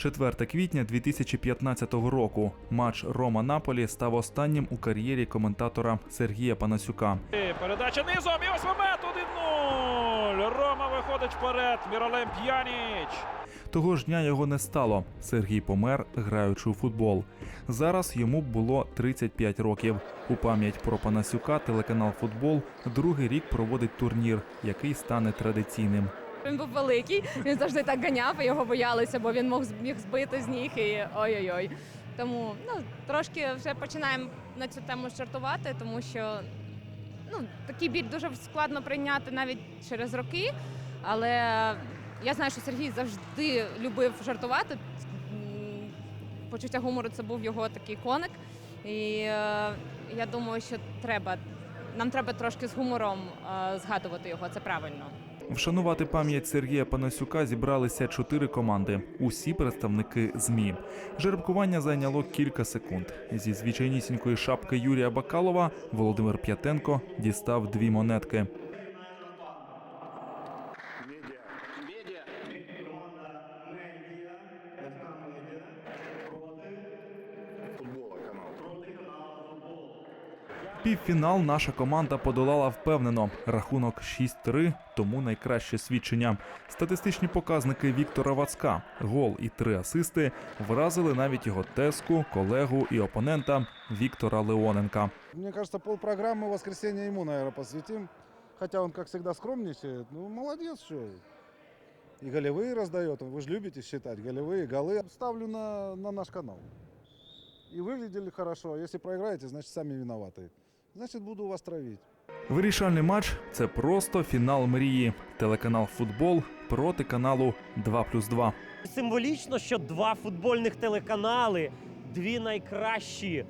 4 квітня 2015 року. Матч Рома Наполі став останнім у кар'єрі коментатора Сергія Панасюка. І Передача низом. І ось момент 1-0. Рома виходить вперед. Міролем П'яніч. Того ж дня його не стало. Сергій помер, граючи у футбол. Зараз йому було 35 років. У пам'ять про Панасюка телеканал Футбол другий рік проводить турнір, який стане традиційним. Він був великий, він завжди так ганяв, і його боялися, бо він мог міг збити з ніг і ой-ой-ой. Тому ну трошки вже починаємо на цю тему жартувати, тому що ну такий біль дуже складно прийняти навіть через роки. Але я знаю, що Сергій завжди любив жартувати. Почуття гумору це був його такий коник. І е, я думаю, що треба. Нам треба трошки з гумором е, згадувати його, це правильно. Вшанувати пам'ять Сергія Панасюка зібралися чотири команди, усі представники ЗМІ. Жеребкування зайняло кілька секунд. Зі звичайнісінької шапки Юрія Бакалова Володимир П'ятенко дістав дві монетки. Півфінал наша команда подолала впевнено. Рахунок 6-3, тому найкраще свідчення. Статистичні показники Віктора Вацка, гол і три асисти вразили навіть його тезку, колегу і опонента Віктора Леоненка. Мне кажется, полпрограммы воскресенья ему, наверное, посвятим. Хотя он, как всегда, скромничает. Ну, молодец, что. И голевые раздает. Вы же любите считать голевые, голы. Ставлю на, на наш канал. И выглядели хорошо. Если проиграете, значит, сами виноваты. Значит, буду вас травить. Вирішальний матч це просто фінал мрії. Телеканал Футбол проти каналу 2+,2. Символічно, що два футбольних телеканали, дві найкращі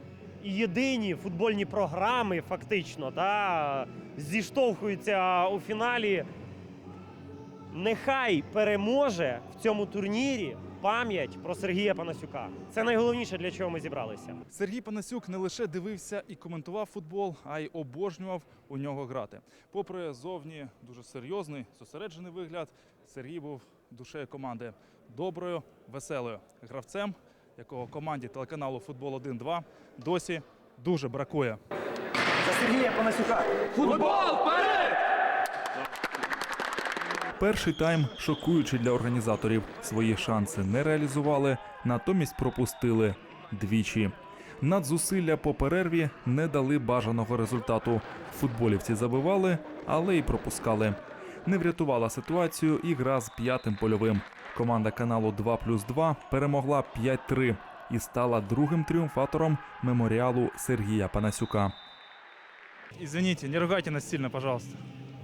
і єдині футбольні програми, фактично, та, зіштовхуються у фіналі. Нехай переможе в цьому турнірі пам'ять про Сергія Панасюка. Це найголовніше, для чого ми зібралися. Сергій Панасюк не лише дивився і коментував футбол, а й обожнював у нього грати. Попри зовні дуже серйозний, зосереджений вигляд, Сергій був душею команди доброю, веселою гравцем, якого команді телеканалу Футбол 1-2 досі дуже бракує. Перший тайм шокуючий для організаторів. Свої шанси не реалізували, натомість пропустили двічі. Надзусилля по перерві не дали бажаного результату. Футболівці забивали, але й пропускали. Не врятувала ситуацію і гра з п'ятим польовим. Команда каналу 2+,2 перемогла 5-3 і стала другим тріумфатором меморіалу Сергія Панасюка. Извините, не ругайте нас сильно, пожалуйста.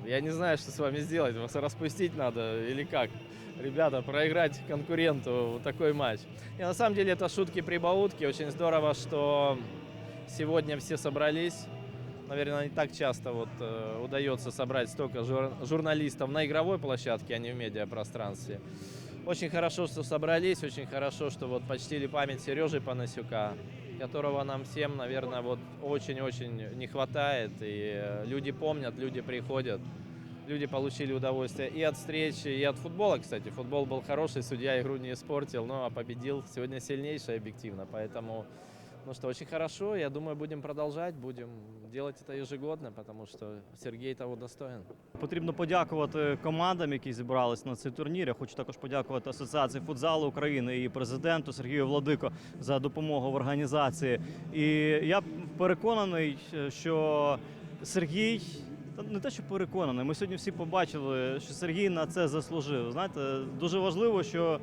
Я не знаю, что с вами сделать. Вас распустить надо или как? Ребята, проиграть конкуренту такой матч. И на самом деле это шутки-прибаутки. Очень здорово, что сегодня все собрались. Наверное, не так часто вот э, удается собрать столько жур- журналистов на игровой площадке, а не в медиапространстве. Очень хорошо, что собрались, очень хорошо, что вот почтили память Сережи Панасюка, которого нам всем, наверное, вот очень-очень не хватает. И э, люди помнят, люди приходят, люди получили удовольствие и от встречи, и от футбола, кстати. Футбол был хороший, судья игру не испортил, но победил сегодня сильнейший объективно. Поэтому, ну что, очень хорошо. Я думаю, будем продолжать, будем делать это ежегодно, потому что Сергей того достоин. Потрібно подякувати командам, які зібрались на цей турнір. Я хочу також подякувати Асоціації футзалу України і президенту Сергію Владико за допомогу в організації. І я переконаний, що Сергій. Не те, що переконаний. Ми сьогодні всі побачили, що Сергій на це заслужив. Знаєте, дуже важливо, що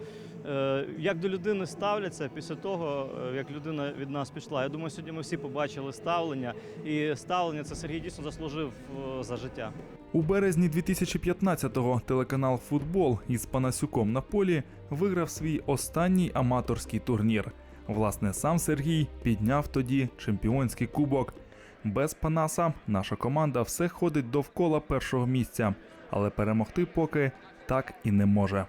е, як до людини ставляться після того, е, як людина від нас пішла. Я думаю, сьогодні ми всі побачили ставлення, і ставлення це Сергій дійсно заслужив е, за життя. У березні 2015-го телеканал Футбол із Панасюком на полі виграв свій останній аматорський турнір. Власне, сам Сергій підняв тоді чемпіонський кубок. Без Панаса наша команда все ходить довкола першого місця, але перемогти поки так і не може.